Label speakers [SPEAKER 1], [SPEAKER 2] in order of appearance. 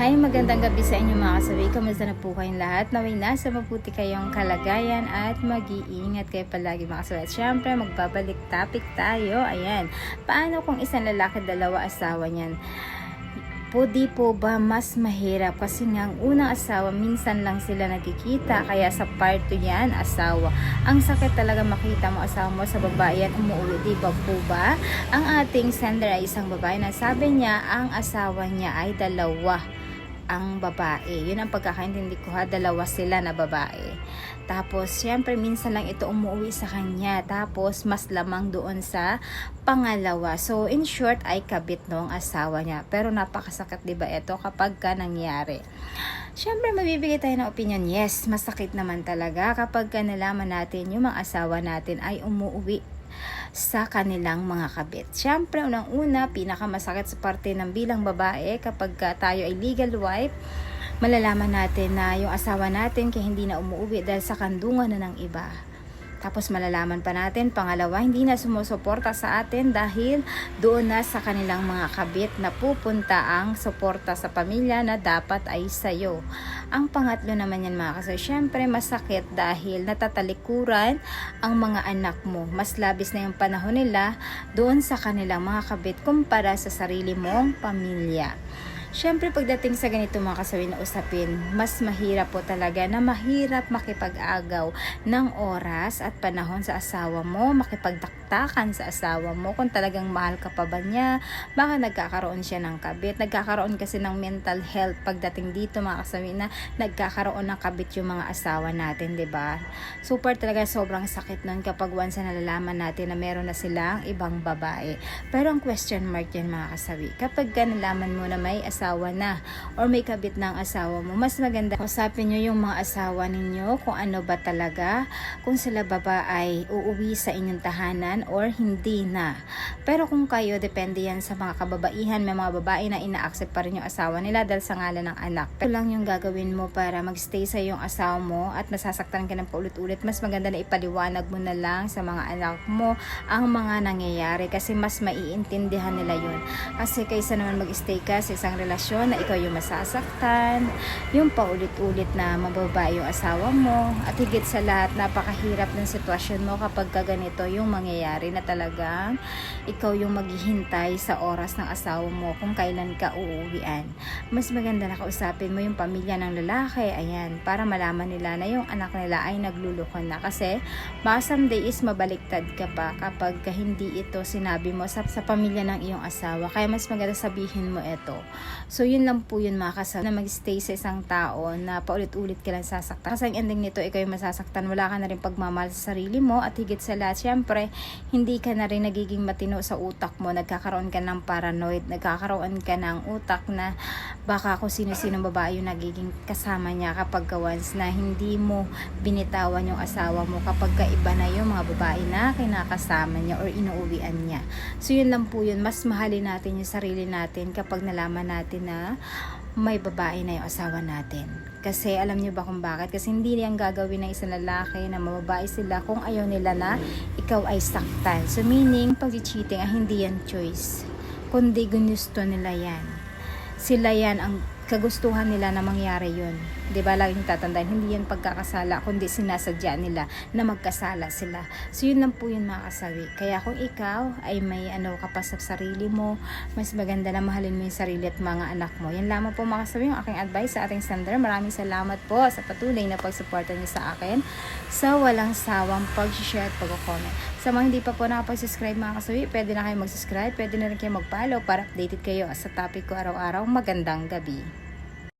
[SPEAKER 1] Hi, magandang gabi sa inyo mga kasabi. Kamusta na po kayong lahat? Naway nasa mabuti kayong kalagayan at mag-iingat kayo palagi mga kasabi. At syempre, magbabalik topic tayo. Ayan, paano kung isang lalaki, dalawa asawa niyan? po po ba mas mahirap kasi nga ang unang asawa minsan lang sila nagkikita kaya sa part 2 yan asawa ang sakit talaga makita mo asawa mo sa babae yan umuwi di ba po ba ang ating sender ay isang babae na sabi niya ang asawa niya ay dalawa ang babae. Yun ang pagkakaintindi ko ha, dalawa sila na babae. Tapos, syempre, minsan lang ito umuwi sa kanya. Tapos, mas lamang doon sa pangalawa. So, in short, ay kabit noong asawa niya. Pero napakasakit, di ba ito kapag ka nangyari. Syempre, mabibigay tayo ng opinion. Yes, masakit naman talaga kapag ka nalaman natin yung mga asawa natin ay umuwi sa kanilang mga kabit. Siyempre, unang-una, pinakamasakit sa parte ng bilang babae kapag ka tayo ay legal wife, malalaman natin na yung asawa natin kaya hindi na umuwi dahil sa kandungan na ng iba. Tapos malalaman pa natin, pangalawa, hindi na sumusuporta sa atin dahil doon na sa kanilang mga kabit na pupunta ang suporta sa pamilya na dapat ay sayo. Ang pangatlo naman yan mga kasi, syempre masakit dahil natatalikuran ang mga anak mo. Mas labis na yung panahon nila doon sa kanilang mga kabit kumpara sa sarili mong pamilya. Siyempre, pagdating sa ganito mga kasawin na usapin, mas mahirap po talaga na mahirap makipag-agaw ng oras at panahon sa asawa mo, makipagdaktakan sa asawa mo, kung talagang mahal ka pa ba niya, baka nagkakaroon siya ng kabit. Nagkakaroon kasi ng mental health pagdating dito mga kasawin na nagkakaroon ng kabit yung mga asawa natin, 'di ba? Super talaga sobrang sakit nun kapag once na nalalaman natin na meron na silang ibang babae. Pero ang question mark yan mga kasawi, kapag ka nalaman mo na may asawa na or may kabit ng asawa mo, mas maganda usapin nyo yung mga asawa ninyo kung ano ba talaga, kung sila ba ba ay uuwi sa inyong tahanan or hindi na. Pero kung kayo, depende yan sa mga kababaihan, may mga babae na ina-accept pa rin yung asawa nila dahil sa ngalan ng anak. Pero lang yung gagawin mo para magstay sa yung asawa mo at masasaktan ka ng paulit-ulit, mas maganda na ipaliwanag mo na lang sa mga anak mo ang mga nangyayari kasi mas maiintindihan nila yun. Kasi kaysa naman mag-stay ka sa isang relasyon na ikaw yung masasaktan, yung paulit-ulit na mababae yung asawa mo, at higit sa lahat, napakahirap ng sitwasyon mo kapag ka ganito yung mangyayari na talagang ikaw yung maghihintay sa oras ng asawa mo kung kailan ka uuwian. Mas maganda na kausapin mo yung pamilya ng lalaki, ayan, para malaman nila na yung anak nila ay naglulukon na. Kasi, baka someday is mabaliktad ka pa kapag ka hindi ito sinabi mo sa, sa pamilya ng iyong asawa. Kaya mas maganda sabihin mo ito. So, yun lang po yun mga kasama, na mag-stay sa isang tao na paulit-ulit ka lang sasaktan. Kasi ang ending nito, ikaw yung masasaktan, wala ka na rin pagmamahal sa sarili mo at higit sa lahat, syempre, hindi ka na rin nagiging matino sa utak mo, nagkakaroon ka ng paranoid, nagkakaroon ka ng utak na baka kung sino-sino babae yung nagiging kasama niya kapag ka once na hindi mo binitawan yung asawa mo kapag kaiba na yung mga babae na kinakasama niya or inuuwian niya. So yun lang po yun, mas mahalin natin yung sarili natin kapag nalaman natin na may babae na yung asawa natin. Kasi alam niyo ba kung bakit? Kasi hindi niyang gagawin ng isang lalaki na mababae sila kung ayaw nila na ikaw ay saktan. So meaning, pag-cheating ay hindi yan choice. Kundi gusto nila yan. Sila yan ang kagustuhan nila na mangyari yun. ba Laging tatandaan, hindi yan pagkakasala, kundi sinasadya nila na magkasala sila. So, yun lang po yun mga kasawi. Kaya kung ikaw ay may ano ka sa sarili mo, mas maganda na mahalin mo yung sarili at mga anak mo. Yan lamang po mga kasawi, yung aking advice sa ating sender. Maraming salamat po sa patuloy na pagsuporta niyo sa akin sa walang sawang pag-share at pag-comment. Sa mga hindi pa po nakapag-subscribe mga kasawi, pwede na kayo mag-subscribe, pwede na rin kayo mag-follow para updated kayo sa topic ko araw-araw. Magandang gabi.